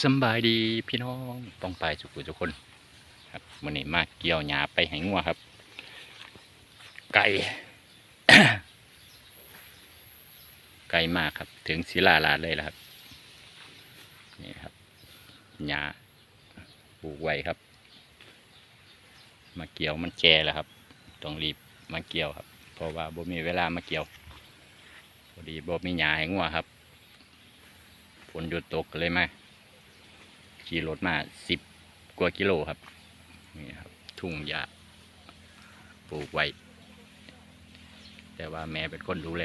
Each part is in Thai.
สบายดีพี่น้องต้องไปสุขุทุกคน ครับวันนี้มาเกี่ยวหญ้าไปให้งัวครับ ไก่ ไก่มากครับ ถึงศิลาลาเลยแล้วครับ นี่ครับหญ้าปลูกไว้ครับ มาเกี่ยวมันแก่แล้วครับต้องรีบมาเกี่ยวครับ เพราะว่าบ่มีเวลามาเกี่ยวพอดีบ่มีหญ้าให้งัวครับฝนหยุดตกเลยมา ขี่รถมาสิบกว่ากิโลครับนี่ครับ ทุ่งหญ้าปลูกไว้ แต่ว่าแม่เป็นคนดูแล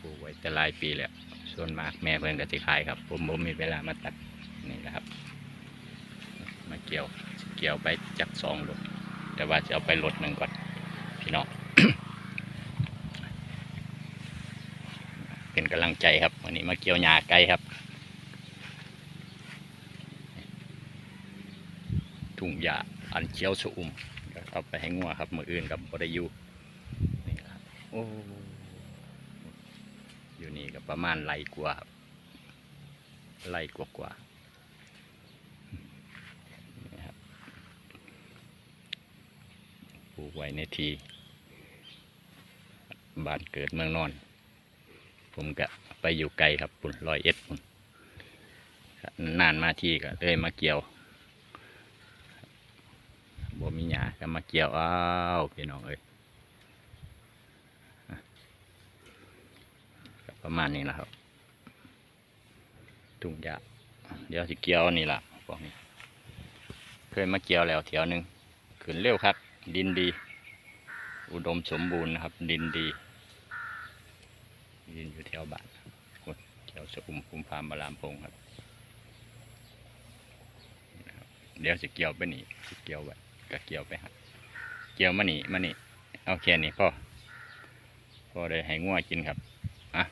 ปลูกไว้แต่หลายปีแล้วส่วนมากแม่เพิ่นก็สิขายครับ ผมผมมีเวลามาตัดนี่นะครับ มาเกี่ยวเกี่ยวไปจากสองรถแต่ว่าจะเอาไปรถหนึ่งก่อนพี่น้องเป็นกำลังใจครับ วันนี้มาเกี่ยวหญ้าไก่ครับ ทุ่งหญ้าอันเขียวชอุ่มก็เอาไปให้งัวครับมืออื่นกับบไดอยูนี่ครับโอ้อยู่นี่ก็ประมาณไรกว่าครับไรกว่ากว่านี่ครับปลูกไว้ในทีบ้านเกิดเมืองนอน ผมก็ไปอยู่ไกลครับปุ่นร้อยเอ็ดปุ่นนานมาทีก็เลยมาเกี่ยว บ่มีหญ้าก็มาเกี่ยวอ้าวพี่น้องเอ้ยประมาณนี้แหละครับทุ่งหญ้าเดี๋ยวสิเกี่ยวนี่ละพวกนี้ เคยมาเกี่ยวแล้วเถียวหนึ่งขึ้นเร็วครับ ดินดี อุดมสมบูรณ์นะครับ ดินดี ดินอยู่แถวบ้านโอ้ยแถวสะอุ่มคุมพามบารามพงครับนี่นะครับ เดี๋ยวสิเกี่ยวไปนี่สิเกี่ยวไว้ ก็เกี่ยวไปฮะเกี่ยวมานี่มานี่เอาแค่นี้พอพอได้ให้ง่วกินครับอะ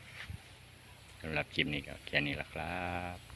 สำหรับคลิปนี้ก็แค่นี้ละครับ